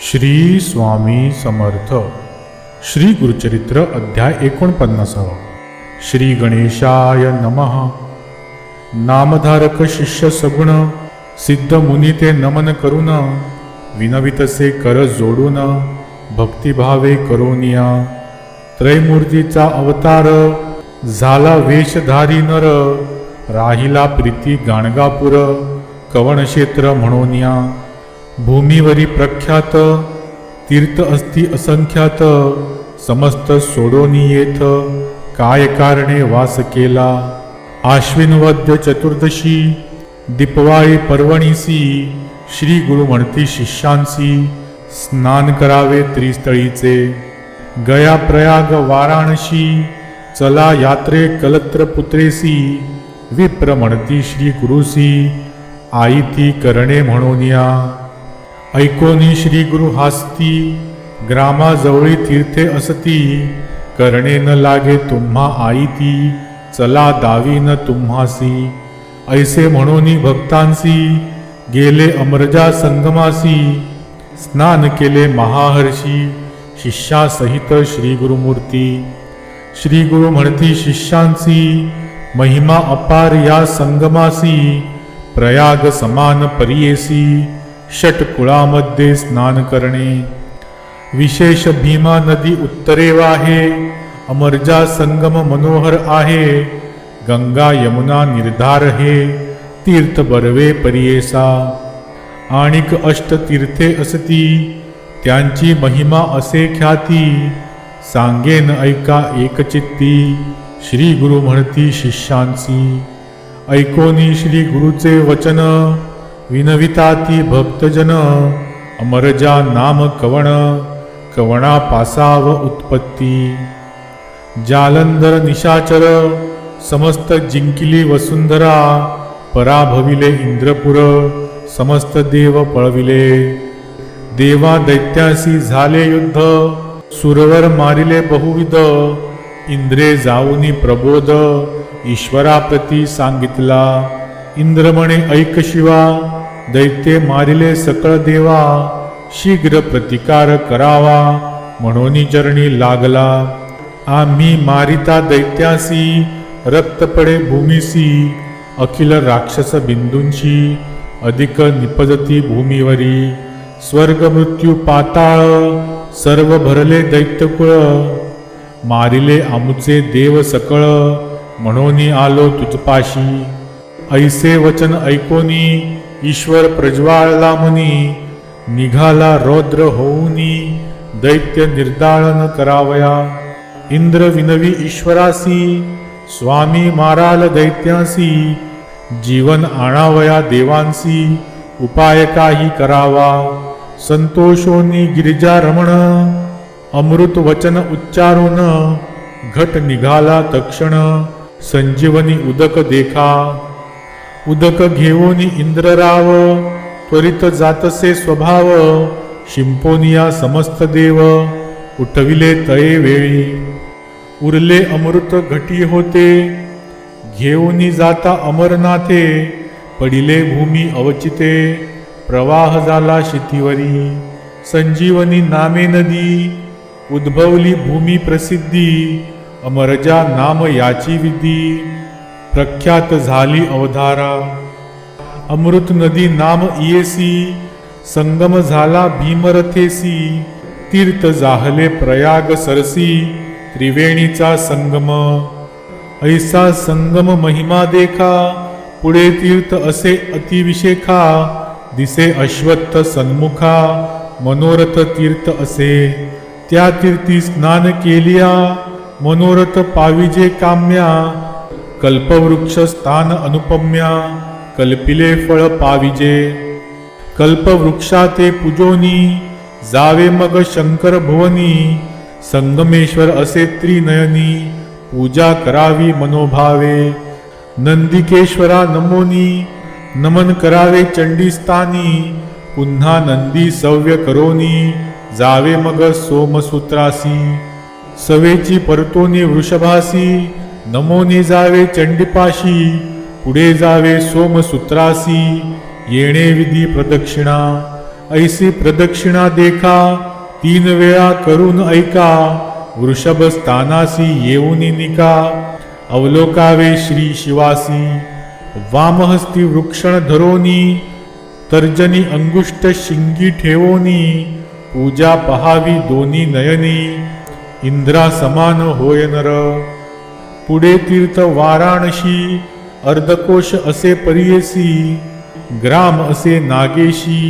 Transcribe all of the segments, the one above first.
श्री स्वामी समर्थ. श्री गुरुचरित्र अध्याय एकोणपन्नासावा. श्री गणेशाय नमः. नामधारक शिष्य सगुण सिद्ध मुनी ते नमन करून विनवितसे कर जोडून भक्तिभावे करोनिया. त्रैमूर्तीचा अवतार झाला वेशधारी नर राहिला प्रीती गाणगापूर कवणक्षेत्र म्हणूनिया. भूमीवरी प्रख्यात तीर्थ असती असंख्यात समस्त सोडोनी येथ काय कारणे वास केला? आश्विनवद्य चतुर्दशी दीपवाळी पर्वणीसी श्री गुरु म्हणती शिष्यांसी स्नान करावे त्रिस्थळीचे. गया प्रयाग वाराणसी चला यात्रे कलत्र पुत्रेसी विप्र म्हणती श्री गुरुसी आई ती करणे म्हणूनिया ऐकोनी श्री गुरु हास्ती ग्रामाजवळी तीर्थे असती. करणे न लागे तुम्हा आई ती चला दावी न तुम्हासी. ऐसे म्हणूनी भक्तांसी गेले अमरजा संगमासी. स्नान केले महाहर्षी शिष्यासहित श्री गुरुमूर्ती. श्री गुरु म्हणती शिष्यांसी महिमा अपार या संगमासी. प्रयाग समान परियेसी. षटकुळामध्ये स्नान करणे. विशेष भीमा नदी उत्तरेव आहे अमरजा संगम मनोहर आहे. गंगा यमुना निर्धार हे. तीर्थ बर्वे परियेसा. आणिक अष्टतीर्थे असती. त्यांची महिमा असे ख्याती. सांगेन ऐका एकचित्ती. श्री गुरु म्हणती शिष्यांसी. ऐकोनी श्री गुरुचे वचन. विनविताती भक्तजन अमरजा नाम कवण कवणा पासाव उत्पत्ती। जालंधर निशाचर समस्त जिंकिली वसुंधरा पराभविले इंद्रपुर समस्त देव पळविले। देवा दैत्यासी झाले युद्ध सुरवर मारिले बहुविध। इंद्रे जाऊनी प्रबोध ईश्वराप्रती सांगितला। इंद्रमणे ऐक शिवा दैत्ये मारिले सकळ देवा शीघ्र प्रतिकार करावा म्हणून चरणी लागला. आम्ही मारिता दैत्यासी रक्तपडे भूमीसी अखिल राक्षस बिंदूंची अधिक निपजती भूमीवरी. स्वर्ग मृत्यू पाताळ सर्व भरले दैत्यकुळ. मारिले आमुचे देव सकळ म्हणून आलो तुझपाशी ऐसे वचन ऐकोनी ईश्वर प्रज्वाळला मुनी निघाला रौद्र होऊनी दैत्य निर्दाळन करावया. इंद्र विनवी ईश्वरासी स्वामी माराल दैत्यासी जीवन आणावया देवांसी उपाय काही करावा. संतोषोनी गिरिजा रमण अमृत वचन उच्चारून घट निघाला तक्षण संजीवनी उदक देखा. उदक घेऊन इंद्रराव त्वरित जातसे स्वभाव शिंपोनिया समस्त देव उठविले तळे वेळी. उरले अमृत घटी होते घेऊन जाता अमरनाथे पडिले भूमी अवचिते प्रवाह झाला शितीवरी. संजीवनी नामे नदी उद्भवली भूमी प्रसिद्धी अमरजा नाम याची विधी. प्रख्यात झाली अवधारा. अमृत नदी नाम इयेसी संगम झाला भीमरथेसी तीर्थ जाहले प्रयाग सरसी त्रिवेणीचा संगम. ऐसा संगम महिमा देखा पुढे तीर्थ असे अतिविशेखा दिसे अश्वत्थ सन्मुखा मनोरथ तीर्थ असे. त्या तीर्थी स्नान केलिया मनोरथ पाविजे काम्या कल्पवृक्ष स्थान अनुपम्या कल्पिले फळ पाविजे। कल्पवृक्षा ते पूजोनी जावे मग शंकर भुवनी। संगमेश्वर असे त्रिनयनी पूजा करावी मनोभावे। नंदिकेश्वरा नमोनी नमन करावे चंडीस्थानी। पुन्हा नंदी सव्य करोनी जावे मग सोमसूत्रासी। सवेची परतोनी वृषभासी। नमोनी जावे चंडीपाशी पुढे जावे सोमसूत्रासी येणे विधी प्रदक्षिणा ऐसी प्रदक्षिणा देखा तीन वेळा करून ऐका वृषभ स्थानासी येऊन निका अवलोकावे श्री शिवासी वामहस्ती वृक्षण धरोनी तर्जनी अंगुष्ट शिंगी ठेवोनी पूजा पहावी दोन्ही नयनी इंद्रा समान होय नर. पुढे तीर्थ वाराणशी अर्धकोश असे परियसी ग्राम असे नागेशी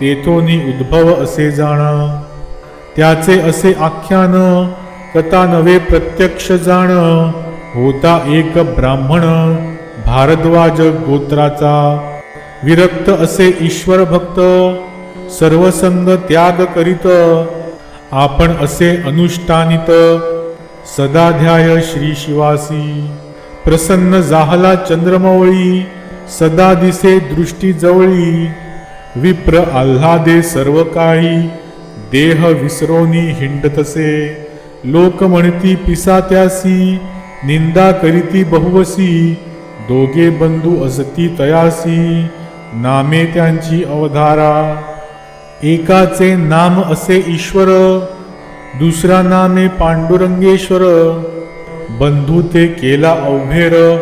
तेथोनी उद्भव असे जाण. त्याचे असे आख्यान कथा नवे प्रत्यक्ष जाण. होता एक ब्राह्मण भारद्वाज गोत्राचा. विरक्त असे ईश्वर भक्त सर्वसंग त्याग करीत. आपण असे अनुष्ठानित सदाध्याय श्री शिवासी. प्रसन्न जाहला चंद्रमवळी सदा दिसे दृष्टी जवळी. विप्र आल्हादे सर्व काळी देह विसरोनी हिंडतसे लोक म्हणती पिसात्यासी निंदा करीती बहुवसी. दोघे बंधू असती तयासी नामे त्यांची अवधारा. एकाचे नाम असे ईश्वर दुसरा नामे पांडुरंगेश्वर. बंधू ते केला अवघेर.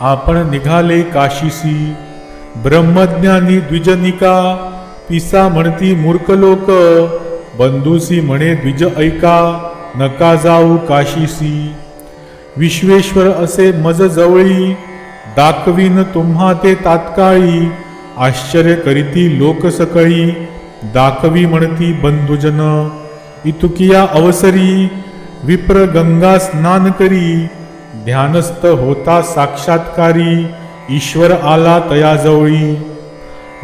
आपण निघाले काशीसी. ब्रह्मज्ञानी द्विजनिका. पिसा म्हणती मूर्ख लोक. बंधूसी म्हणे द्विज ऐका. नका जाऊ काशीसी. विश्वेश्वर असे मज जवळी. दाखवीन तुम्हा ते तात्काळी. आश्चर्य करीती लोक सकळी दाखवी म्हणती बंधुजन. इतुकिया अवसरी विप्र गंगा स्नान करी ध्यानस्थ होता साक्षात्कारी ईश्वर आला तयाजवळी.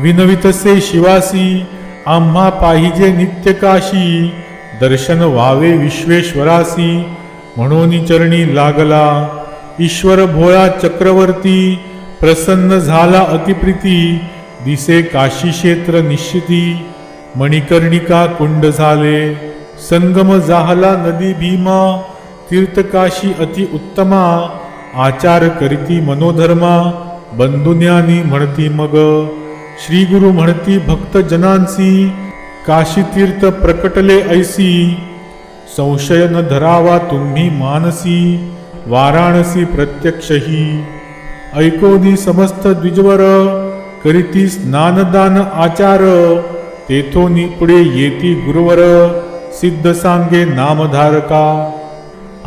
विनवितसे शिवासी आम्हा पाहिजे नित्य काशी दर्शन व्हावे विश्वेश्वरासी म्हणून चरणी लागला. ईश्वर भोळा चक्रवर्ती प्रसन्न झाला अतिप्रीती दिसे काशी क्षेत्र निश्चिती मणिकर्णिका कुंड झाले. संगम जाहला नदी भीमा तीर्थकाशी अति उत्तमा आचार करीती मनोधर्मा बंधुन्यानी म्हणती मग. श्री गुरु म्हणती भक्त जनांसी काशी तीर्थ प्रकटले ऐसी. संशय न धरावा तुम्ही मानसी वाराणसी प्रत्यक्षही. ऐकोनी समस्त द्विजवर करीती स्नानदान आचार तेथोनी पुढे येती गुरुवर. सिद्ध सांगे नामधारका।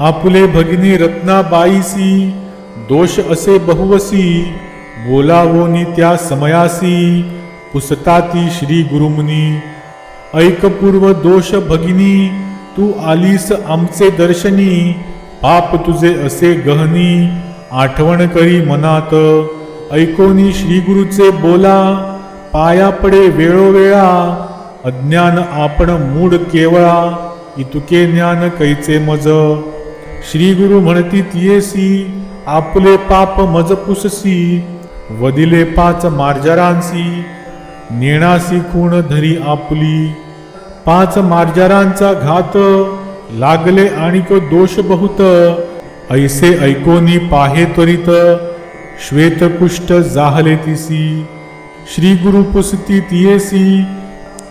आपुले भगिनी रत्नाबाईसी दोष असे बहुवसी बोलावोनी त्या समयासी पुसताती श्री गुरुमुनी। ऐकपूर्व दोष भगिनी तू आलीस आमचे दर्शनी पाप तुझे असे गहनी। आठवण करी मनात ऐकोनी श्री गुरुचे बोला पाया पडे वेळोवेळा अज्ञान आपण मूड केवळा इतुके ज्ञान कैचे मज. श्री गुरु म्हणती तियेसी आपले पाप मज पुससी वदिले पाच मार्जरांसी. नेणासी खूण धरी आपली. पाच मार्जारांचा घात लागले आणिक दोष बहुत. ऐसे ऐकोनी पाहे त्वरित श्वेतकुष्ठ जाहले तिसी. श्री गुरु पुसती तियेसी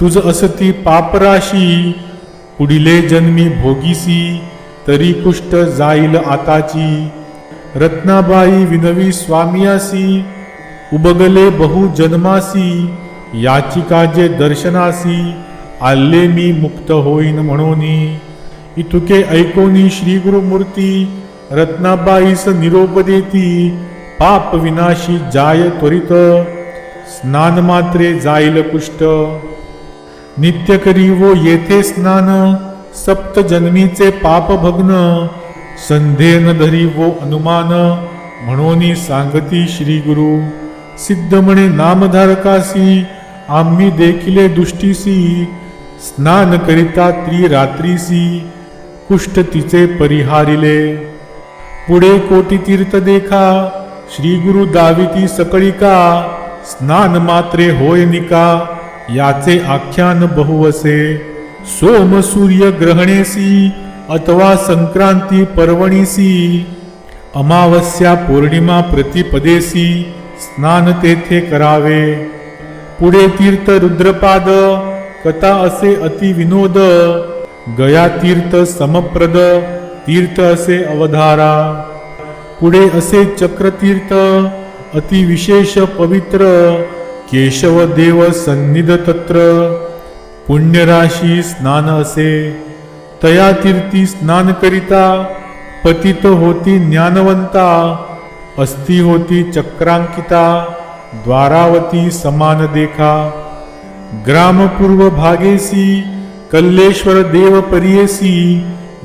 तुझ असती पापराशी पुढिले जन्मी भोगीसी तरी कुष्ट जाईल आताची. रत्नाबाई विनवी स्वामियासी उबगले बहु जन्मासी याचिका जे दर्शनासी आल्ले मी मुक्त होईन म्हणून. इतुके ऐकोनी श्री गुरुमूर्ती रत्नाबाईस निरोप देती पाप विनाशी जाय त्वरित. स्नान मात्रे जाईल कुष्ट. नित्य करी वो येथे स्नान सप्त जन्मीचे पाप भग्न संधेन धरी वो अनुमान म्हणून सांगती श्री गुरु सिद्ध म्हणे नामधारकासी आम्ही देखिले दुष्टीसी स्नान करिता त्रिरात्रीसी कुष्ठ तिचे परिहारिले. पुढे कोटी तीर्थ देखा श्री गुरु दाविती सकळिका स्नान मात्रे होय निका याचे आख्यान बहुवसे. सोम सूर्य ग्रहणेसी अथवा संक्रांती पर्वणीसी. अमावस्या पौर्णिमा प्रतिपदेसी स्नान तेथे करावे. पुढे तीर्थ रुद्रपाद कथा असे अति विनोद. गया तीर्थ समप्रद तीर्थ असे अवधारा. पुढे असे चक्रतीर्थ अति विशेष पवित्र. केशव देव सन्निध तत्र पुण्यराशी स्नान असे तया तीर्थी स्नान करिता पतित होती ज्ञानवंता अस्थि होती चक्रांकिता द्वारावती समान देखा। ग्रामपूर्व भागेसी कल्लेश्वर देव परियेसी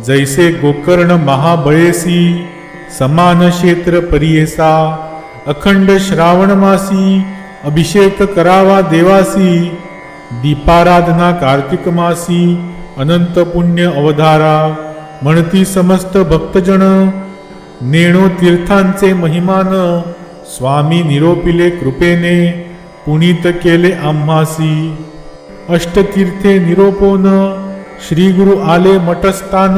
जैसे गोकर्ण महाबळेसी समान क्षेत्र परियेसा। अखंड श्रावण मासी अभिषेक करावा देवासी दीपाराधना कार्तिक मासी अनंत पुण्य अवधारा म्हणती समस्त भक्तजन नेणो तीर्थांचे महिमान स्वामी निरोपिले कृपेने पुनीत केले आम्हासी. अष्टतीर्थे निरोपोन श्री गुरु आले मटस्थान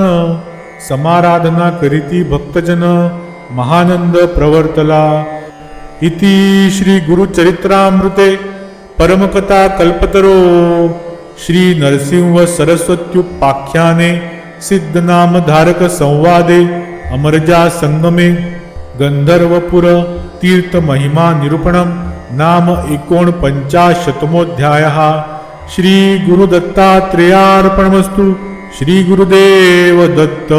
समाराधना करीती भक्तजन महानंद प्रवर्तला. इति श्री गुरुचरित्रामृते परमकथा कल्पतरो। श्री नरसिंह सरस्वत्युपाख्याने सिद्धनाम धारक संवादे अमरजा संगमे। गंधर्वपुर तीर्थ महिमा निरूपणम नाम एकोणपंचाशतमोध्यायः श्री गुरुदत्तात्रेयार्पणमस्तु। श्री गुरुदेव दत्त